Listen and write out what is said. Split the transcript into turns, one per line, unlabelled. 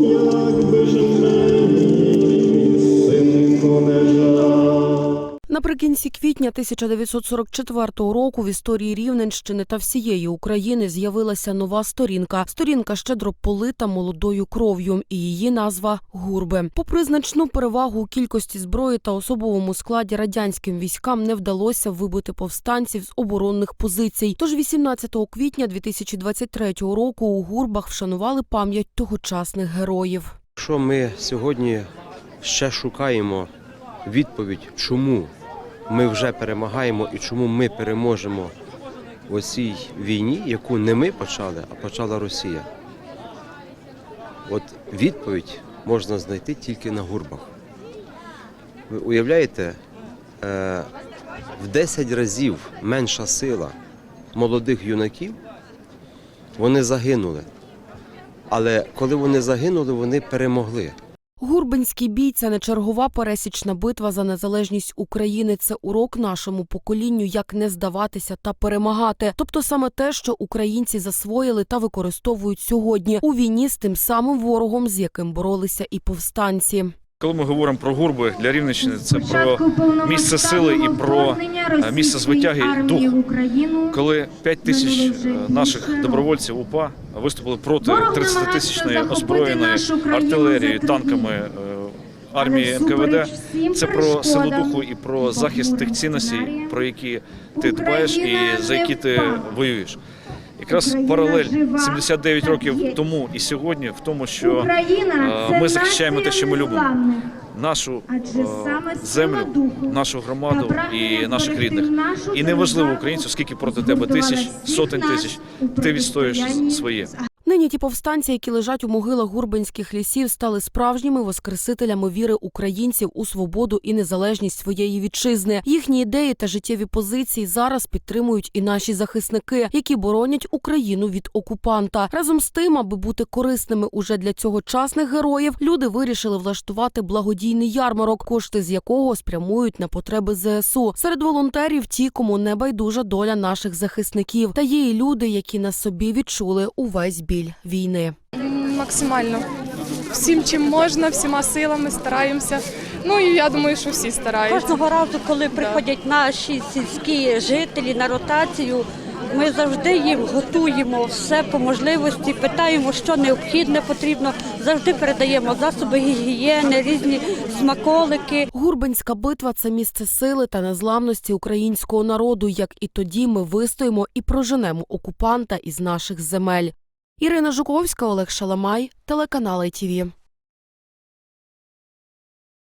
Якби ж мені, синку, не жаль.
Наприкінці квітня 1944 року в історії Рівненщини та всієї України з'явилася нова сторінка. Сторінка щедро полита молодою кров'ю, і її назва Гурби. Попри значну перевагу у кількості зброї та особовому складі радянським військам не вдалося вибити повстанців з оборонних позицій. Тож 18 квітня 2023 року у Гурбах вшанували пам'ять тогочасних героїв.
Якщо ми сьогодні ще шукаємо відповідь, чому ми вже перемагаємо і чому ми переможемо у цій війні, яку не ми почали, а почала Росія. От відповідь можна знайти тільки на гурбах. Ви уявляєте, е, в 10 разів менша сила молодих юнаків, вони загинули. Але коли вони загинули, вони перемогли.
Гурбинський бій це не чергова пересічна битва за незалежність України. Це урок нашому поколінню, як не здаватися та перемагати. Тобто саме те, що українці засвоїли та використовують сьогодні у війні з тим самим ворогом, з яким боролися і повстанці.
Коли ми говоримо про гурби для Рівненщини, це про місце сили і про е, місце звитяги духу. Коли 5 тисяч е, наших добровольців УПА виступили проти 30-тисячної озброєної артилерією, танками е, армії НКВД, це про силу духу і про захист тих цінностей, про які ти дбаєш і за які ти воюєш. Якраз паралель 79 років тому і сьогодні в тому, що е, ми захищаємо те, що ми любимо. нашу
Адже
е, землю, нашу громаду і наших рідних. І неважливо українцю, скільки проти тебе тисяч, сотень тисяч, ти відстоїш своє.
Нині ті повстанці, які лежать у могилах гурбинських лісів, стали справжніми воскресителями віри українців у свободу і незалежність своєї вітчизни. Їхні ідеї та життєві позиції зараз підтримують і наші захисники, які боронять Україну від окупанта. Разом з тим, аби бути корисними уже для цьогочасних героїв, люди вирішили влаштувати благодійний ярмарок, кошти з якого спрямують на потреби ЗСУ. Серед волонтерів ті, кому не байдужа доля наших захисників, та є і люди, які на собі відчули увесь біль війни.
Максимально. Всім, чим можна, всіма силами стараємося. Ну і я думаю, що всі стараються.
Кожного разу, коли приходять наші сільські жителі на ротацію, ми завжди їм готуємо все по можливості, питаємо, що необхідне потрібно. Завжди передаємо засоби гігієни, різні смаколики.
Гурбинська битва це місце сили та незламності українського народу. Як і тоді ми вистоїмо і проженемо окупанта із наших земель. Ірина Жуковська, Олег Шаламай, телеканал ITV.